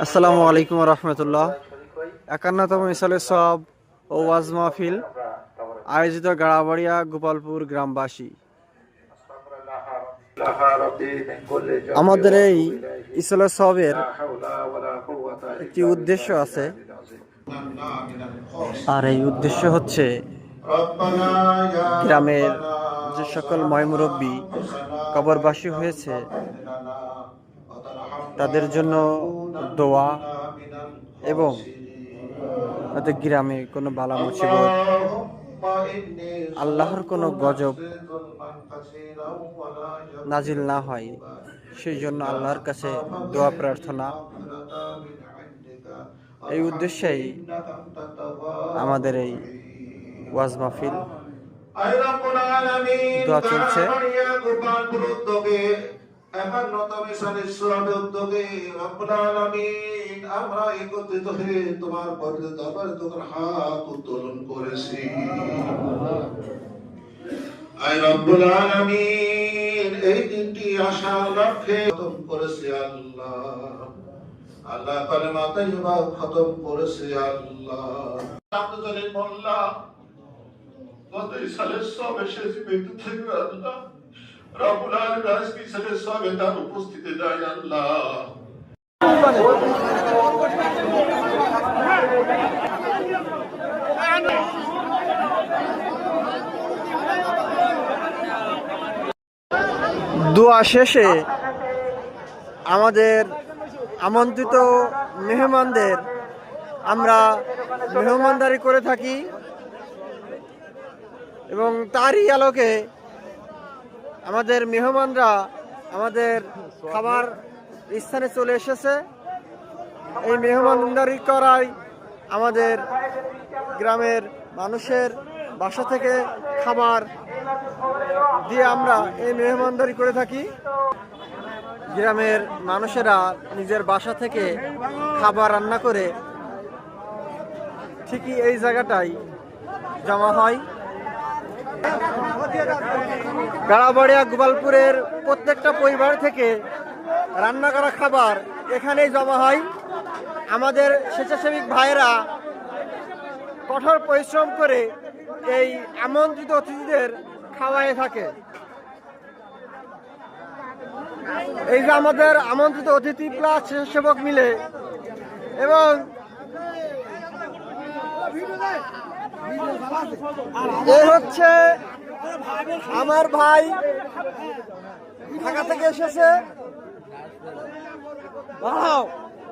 আসসালামু আলাইকুম রহমতুল্লাহ। একান্নতম ইসালে সব ও ওয়াজ মাহফিল আয়োজিত গাড়াবাড়িয়া গোপালপুর গ্রামবাসী। আমাদের এই ইসলে সবের একটি উদ্দেশ্য আছে। আর এই উদ্দেশ্য হচ্ছে গ্রামের যে সকল ময়মুরব্বী কবরবাসী হয়েছে, তাদের জন্য দোয়া এবং তাদের গ্রামে কোনো বালা মুসিবত, আল্লাহর কোনো গজব নাজিল না হয়। সেই জন্য আল্লাহর কাছে দোয়া প্রার্থনা। এই উদ্দেশ্যেই আমাদের এই ওয়াজ মাহফিল। দোয়া চলছে। আমরা একত্রিত হয়ে তোমার পদে দরবারে তোমার হাত উত্তোলন করেছি। আয় রব্বুল আলামিন, এই দিনটি আশার লক্ষ্যে খতম করেছে আল্লাহ। আল্লাহ কালেমা তাইয়্যিবা খতম করেছে আল্লাহ। আব্দুল মোল্লা গত সালের সব এসে জীবিত থেকে আল্লাহ। সবে তার উপস্থিতি আল্লাহ দোয়া শেষে আমাদের আমন্ত্রিত মেহমানদের আমরা মেহমানদারি করে থাকি এবং তারই আলোকে আমাদের মেহমানরা আমাদের খাবার স্থানে চলে এসেছে। এই মেহমানদারি করাই আমাদের গ্রামের মানুষের বাসা থেকে খাবার দিয়ে আমরা এই মেহমানদারি করে থাকি। গ্রামের মানুষেরা নিজের বাসা থেকে খাবার রান্না করে ঠিকই এই জায়গাটাই জমা হয়। গাড়াবাড়িয়া গোপালপুরের প্রত্যেকটা পরিবার থেকে রান্না করা খাবার এখানেই জমা হয়। আমাদের স্বেচ্ছাসেবিক ভাইয়েরা কঠোর পরিশ্রম করে এই আমন্ত্রিত অতিথিদের খাওয়াই থাকে। এই যে আমাদের আমন্ত্রিত অতিথি প্লাস স্বেচ্ছাসেবক মিলে এবং এ হচ্ছে আমার ভাই ঢাকা থেকে এসেছে।